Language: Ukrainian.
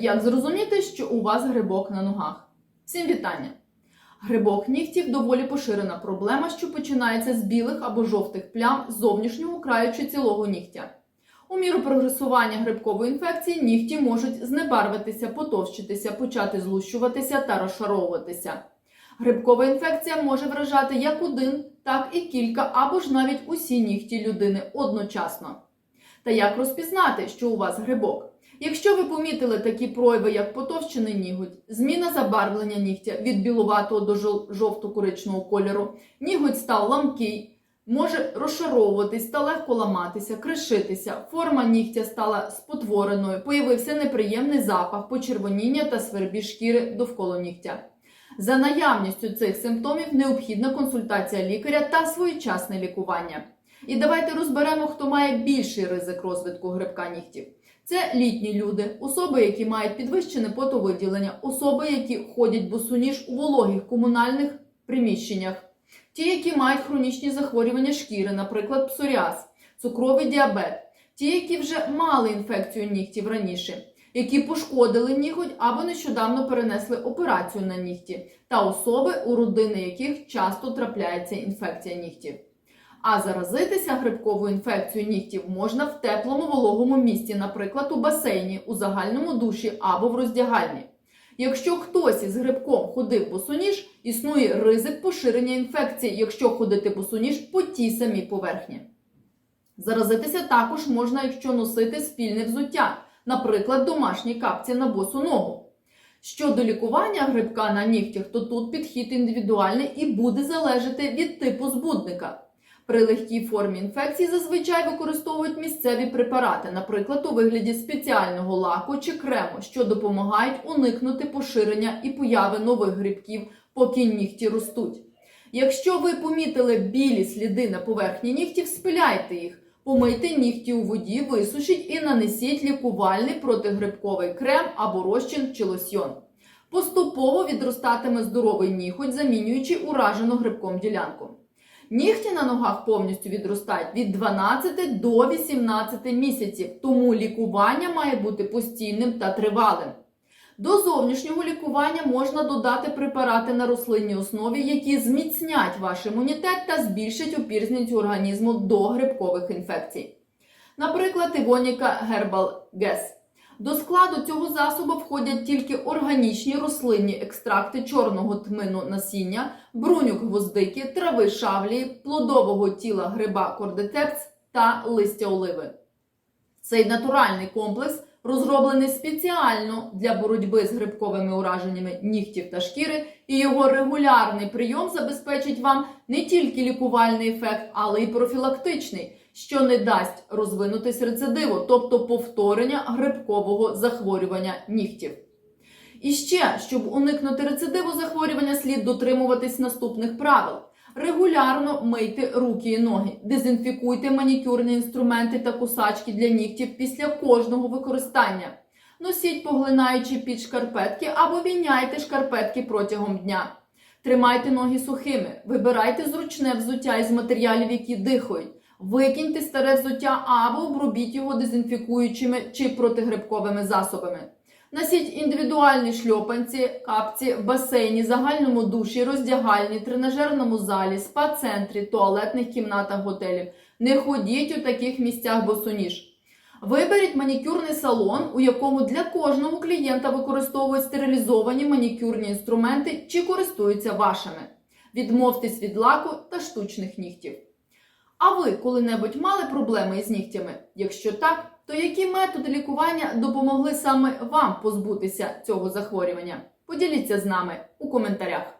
Як зрозуміти, що у вас грибок на ногах? Всім вітання! Грибок нігтів доволі поширена проблема, що починається з білих або жовтих плям зовнішнього краю чи цілого нігтя. У міру прогресування грибкової інфекції нігті можуть знебарвитися, потовщитися, почати злущуватися та розшаровуватися. Грибкова інфекція може вражати як один, так і кілька або ж навіть усі нігті людини одночасно. Та як розпізнати, що у вас грибок? Якщо ви помітили такі прояви, як потовщений ніготь, зміна забарвлення нігтя від білуватого до жовто-коричного кольору, ніготь став ламкий, може розшаровуватись та легко ламатися, кришитися, форма нігтя стала спотвореною, появився неприємний запах, почервоніння та свербі шкіри довкола нігтя. За наявністю цих симптомів необхідна консультація лікаря та своєчасне лікування. І давайте розберемо, хто має більший ризик розвитку грибка нігтів. Це літні люди, особи, які мають підвищене потовиділення, особи, які ходять босоніж у вологих комунальних приміщеннях, ті, які мають хронічні захворювання шкіри, наприклад, псоріаз, цукровий діабет, ті, які вже мали інфекцію нігтів раніше, які пошкодили ніготь або нещодавно перенесли операцію на нігті, та особи, у родини яких часто трапляється інфекція нігтів. А заразитися грибковою інфекцією нігтів можна в теплому вологому місці, наприклад, у басейні, у загальному душі або в роздягальні. Якщо хтось із грибком ходив босоніж, існує ризик поширення інфекції, якщо ходити босоніж по тій самій поверхні. Заразитися також можна, якщо носити спільне взуття, наприклад, домашні капці на босу ногу. Щодо лікування грибка на нігтях, то тут підхід індивідуальний і буде залежати від типу збудника. При легкій формі інфекції зазвичай використовують місцеві препарати, наприклад, у вигляді спеціального лаку чи крему, що допомагають уникнути поширення і появи нових грибків, поки нігті ростуть. Якщо ви помітили білі сліди на поверхні нігтів, спиляйте їх, помийте нігті у воді, висушіть і нанесіть лікувальний протигрибковий крем або розчин чи лосьйон. Поступово відростатиме здоровий ніготь, замінюючи уражену грибком ділянку. Нігті на ногах повністю відростають від 12 до 18 місяців, тому лікування має бути постійним та тривалим. До зовнішнього лікування можна додати препарати на рослинній основі, які зміцнять ваш імунітет та збільшать опірність організму до грибкових інфекцій. Наприклад, Івоніка Herbal Gas. До складу цього засобу входять тільки органічні рослинні екстракти чорного тмину насіння, бруньок гвоздики, трави шавлії, плодового тіла гриба кордицепс та листя оливи. Цей натуральний комплекс розроблений спеціально для боротьби з грибковими ураженнями нігтів та шкіри, і його регулярний прийом забезпечить вам не тільки лікувальний ефект, але й профілактичний, що не дасть розвинутись рецидиву, тобто повторення грибкового захворювання нігтів. І ще, щоб уникнути рецидиву захворювання, слід дотримуватись наступних правил. Регулярно мийте руки і ноги, дезінфікуйте манікюрні інструменти та кусачки для нігтів після кожного використання. Носіть поглинаючи під шкарпетки або міняйте шкарпетки протягом дня. Тримайте ноги сухими, вибирайте зручне взуття із матеріалів, які дихають. Викиньте старе взуття або обробіть його дезінфікуючими чи протигрибковими засобами. Носіть індивідуальні шльопанці, капці в басейні, загальному душі, роздягальні, тренажерному залі, спа-центрі, туалетних кімнатах готелів. Не ходіть у таких місцях босоніж. Виберіть манікюрний салон, у якому для кожного клієнта використовують стерилізовані манікюрні інструменти чи користуються вашими. Відмовтесь від лаку та штучних нігтів. А ви коли-небудь мали проблеми із нігтями? Якщо так, то які методи лікування допомогли саме вам позбутися цього захворювання? Поділіться з нами у коментарях.